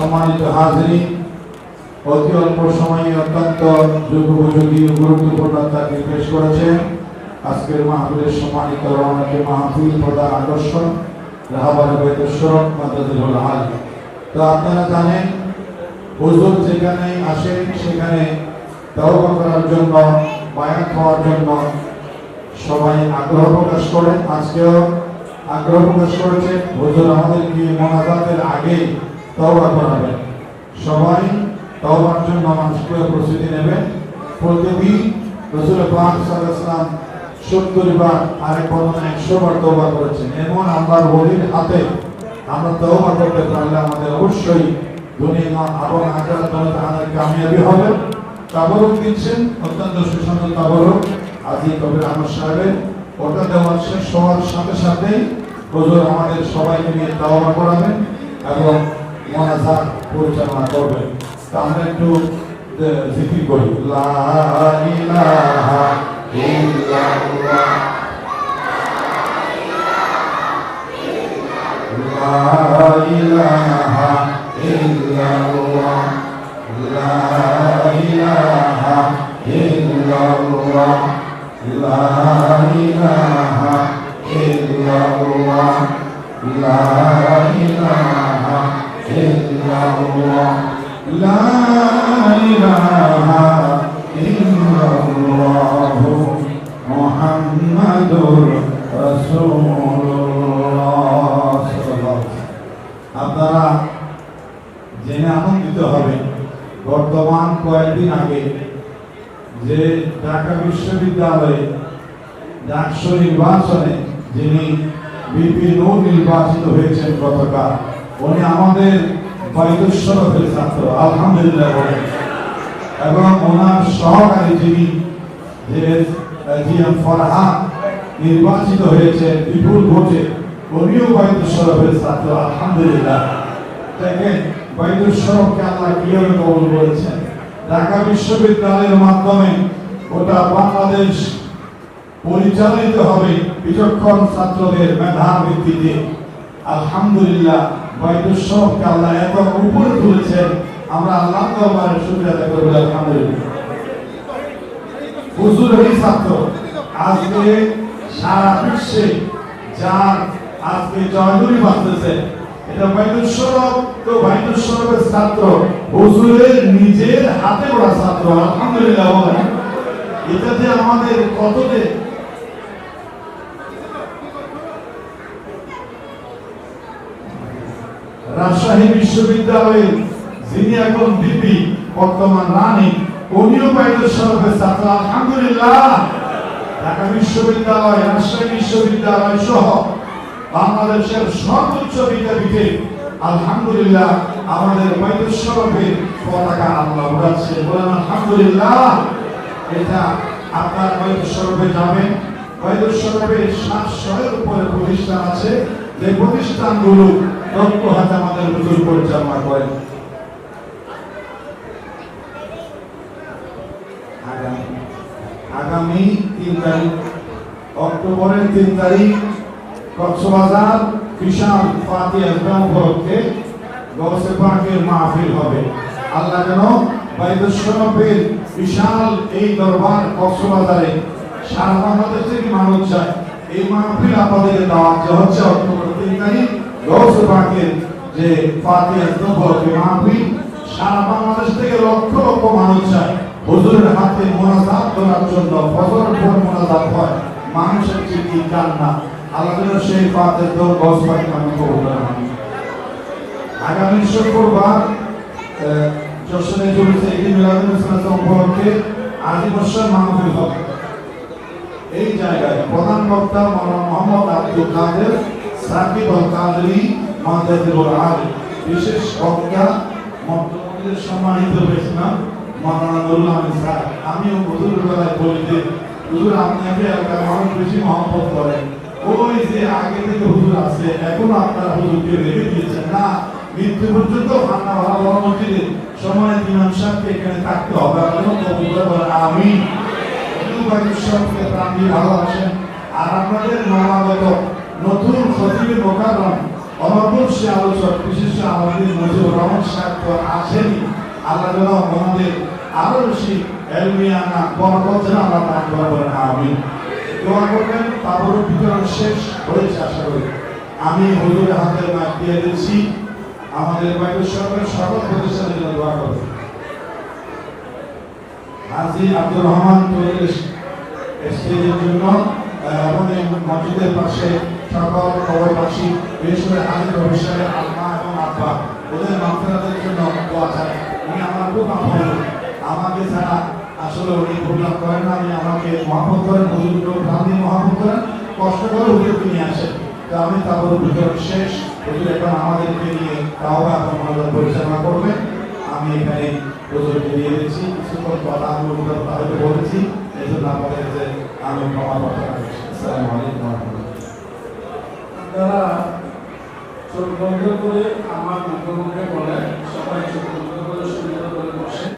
সম্মানিত হাজরি, অতি অল্প সময়ে অত্যন্ত যুগোপযোগী গুরুত্বপূর্ণ তাকে পেশ করেছেন। আজকের মাহফিলের সম্মানিত রওনাকে মাহফিল প্রধান আকর্ষণ, রাহাবার আপনারা জানেন, হুজুর যেখানে আসেন, সেখানে তওবা করার জন্য, বায়াত হওয়ার জন্য সবাই আগ্রহ প্রকাশ করেন। আজকেও আগ্রহ প্রকাশ করেছে হুজুর আমাদেরকে মোনাজাতের আগে তওবা করাবেন সবাই তওবার জন্য মানুষকে প্রস্তুতি নেবেন প্রতিদিন রসুল পাক সাল্লাল্লাহু সত্তর বার আরেক বর্ণনা একশো বার তওবা করেছেন। এমন আল্লাহর ওলির হাতে আমরা তওবা করতে পারলে আমাদের অবশ্যই দুনিয়া এবং আখিরাত দলে আমাদের কামিয়াবি হবে। তাবরক দিচ্ছেন, অত্যন্ত সুসংহত তাবরক। আজি কবির আহমদ সাহেবের ওটা দেওয়ার শেষ হওয়ার সাথে সাথেই হুজুর আমাদের সবাইকে নিয়ে তাওবা করাবেন এবং মোনাজাত পরিচালনা করবেন তা আমরা একটু আহ, জিকির করি লা ইলাহা কয়েকদিন আগে যে ঢাকা বিশ্ববিদ্যালয়ে ডাকসু নির্বাচনে যিনি বিপিন নির্বাচিত হয়েছেন গতকাল, উনি আমাদের বৈদস্বরফের ছাত্র, আলহামদুলিল্লাহ বলেন। এবং ওনার সহকারী যিনি যে জি এম ফরহাদ নির্বাচিত হয়েছে বিপুল ভোটে, উনিও বৈদস্বরফের ছাত্র, আলহামদুলিল্লাহ। দেখেন বৈদস্বরফকে আল্লাহ কীভাবে কবুল করেছেন? ঢাকা বিশ্ববিদ্যালয়ের মাধ্যমে গোটা বাংলাদেশ পরিচালিত হবে বিচক্ষণ ছাত্রদের মেধার ভিত্তিতে আলহামদুলিল্লাহ বৈদস্বরফকে আল্লাহ এত উপরে তুলেছেন, আমরা আল্লাহ দরবারে শুকরিয়া আদায় করব, আলহামদুলিল্লাহ। হুজুরেরই ছাত্র, আজকে সারা বিশ্বে যার আজকে জয়গুলি বাঁচতেছে এটা বাইতুল বাইদুস্বরব তো বাইতুল বাইদুস্বরবের ছাত্র। হুজুরের নিজের হাতে গড়া ছাত্র, আলহামদুলিল্লাহ, বলেন। এটাতে আমাদের কত যে রাজশাহী বিশ্ববিদ্যালয়ের যিনি এখন বিপি বর্তমান রানী, উনিও বাইদুল সরফের ছাত্র, আলহামদুলিল্লাহ। ঢাকা বিশ্ববিদ্যালয়, রাজশাহী বিশ্ববিদ্যালয় সহ বাংলাদেশের সর্বোচ্চ বিদ্যাপীঠে আলহামদুলিল্লাহ আমাদের বাইদুল পতাকা আল্লাহ উড়াচ্ছে। বলেন, আলহামদুলিল্লাহ। এটা আপনার বাইদুল যাবেন সরফের সাতশয়ের উপরে প্রতিষ্ঠান আছে। যে প্রতিষ্ঠানগুলো দক্ষ হাতে আমাদের হুজুর পরিচালনা করেন। আগামী তিন তারিখ, অক্টোবরের তিন তারিখ কক্সবাজার, বিশাল ফাতি একদম উপলক্ষে গৌসে মাহফিল হবে। আল্লাহ যেন বাইদুস্বরফের বিশাল এই দরবার কক্সবাজারে সারা বাংলাদেশ থেকে মানুষ যায়। এই মাহফিল আপনাদেরকে দেওয়া হচ্ছে অক্টোবর তিন তারিখ গৌসে যে ফাতি একদম মাহফিল, সারা বাংলাদেশ থেকে লক্ষ লক্ষ মানুষ যায়। হুজুরের হাতে মোনাজাত করার জন্য ফজর পর মোনাজাত হয়। মানুষের চিঠি কান্না। যেন সেই গছ পাই আমি আগামী শুক্রবার যশোরে চলেছে ঈদ মিলাদুল উপলক্ষে আদিবর্ষের হবে। এই জায়গায় প্রধান বক্তা মোহাম্মদ আব্দুল কাদের, সাকিব আল কাদরি মাদাদুল বিশেষ বক্তা সম্মানিত হয়েছিলাম নুরুল স্যার। আমিও হুজুর বেলায় বলি যে, হুজুর আপনাকে এলাকার মানুষ বেশি মহব্বত করে ওই যে আগে থেকে হুজুর আছে, এখনও আপনারা হুজুরকে রেখে দিয়েছেন। না, মৃত্যু পর্যন্ত খান্না ভালো মসজিদে সময় ইমাম সাহেবকে এখানে থাকতে হবে। করে বলেন প্রাণ দিয়ে ভালোবাসেন। আর আপনাদের নবাগত নতুন মোকাররম অনর্বল বিশেষ আলোচক, বিশেষ আমাদের মজিবুর রহমান সাহেব আসেনি। আল্লাহ ওনাদের আরও বেশি এলমিয়ানা বরকত যেন আল্লাহ দান আমি দোয়া করবেন তারপর বিতরণ শেষ হয়েছে আশা করি। আমি হুজুরের হাতে মাইক দিয়ে দিচ্ছি। আমাদের বাইরের সরকার সকল প্রতিষ্ঠানের জন্য দোয়া করবেন। হাজি আব্দুর রহমান স্টেজের জন্য মসজিদের পাশে সকল কবরবাসী, বিশেষ করে হাজির ভবিষ্যতের আম্মা এবং আব্বা, ওদের মাফেরাতের জন্য দোয়া চাই। উনি আমার খুব আমাকে ছাড়া আসলে উনি প্রোগ্রাম করেন উনি আমাকে মহাপত করেন হুজুরকে প্রাণ মহাপত করেন, কষ্ট করে হুজুরকে নিয়ে আসেন। তো আমি তারপর ভিতর শেষ হুজুর এখন আমাদেরকে নিয়ে তাও মনোযোগ পরিচালনা করবেন আমি এখানে হুজুরকে দিয়ে দিচ্ছি, কিছুক্ষণ কথা আমি হুজুর হয়তো বলেছি এই জন্য আমাদের যে আমি করছি আসসালামু আলাইকুম আপনারা চোখ বন্ধ করে আমার মুখে মুখে বলেন, সবাই চোখ